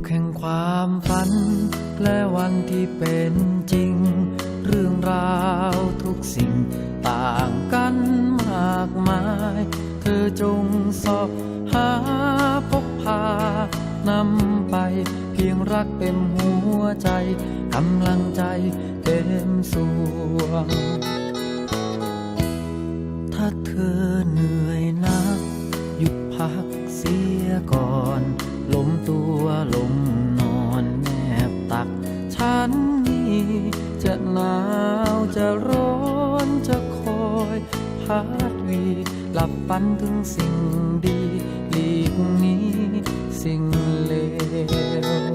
กแห่งความฝัน และวันที่เป็นจริง เรื่องราวทุกสิ่งต่างกันมากมาย เธอจงสอบหาพบพานำไป เพียงรักเต็มหัวใจกำลังใจเธันนี่จะหนาวจะร้อนจะคอยพัดวีหลับฝันถึงสิ่งดีหลีกนี้สิ่งเลว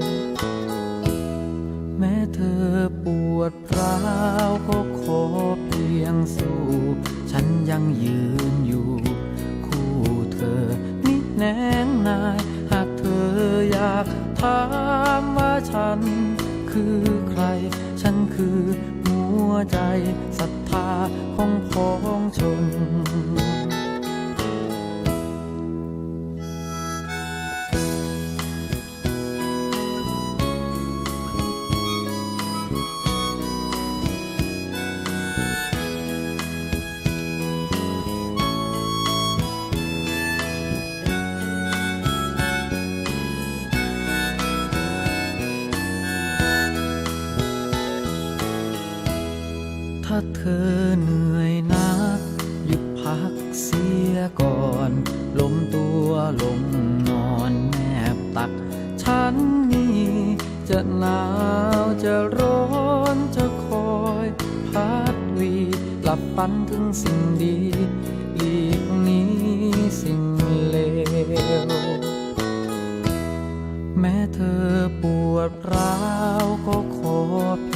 แม้เธอปวดร้าวก็ขอเพียงสู้ ฉันยังยืนอยู่ คู่เธอนิแนงนาย หากเธออยากถามว่าฉันคือ คือหัวใจศรัทธาของพ้องชน ถ้าเธอเหนื่อยนัก หยุดพักเสียก่อนล้มตัวลงนอนแนบตัก ฉันนี่จะหนาวจะร้อนจะคอยพัดวีหลับฝันถึงสิ่งดีหลีกนี้สิ่งเลว แม้เธอปวดร้าวก็ขอเ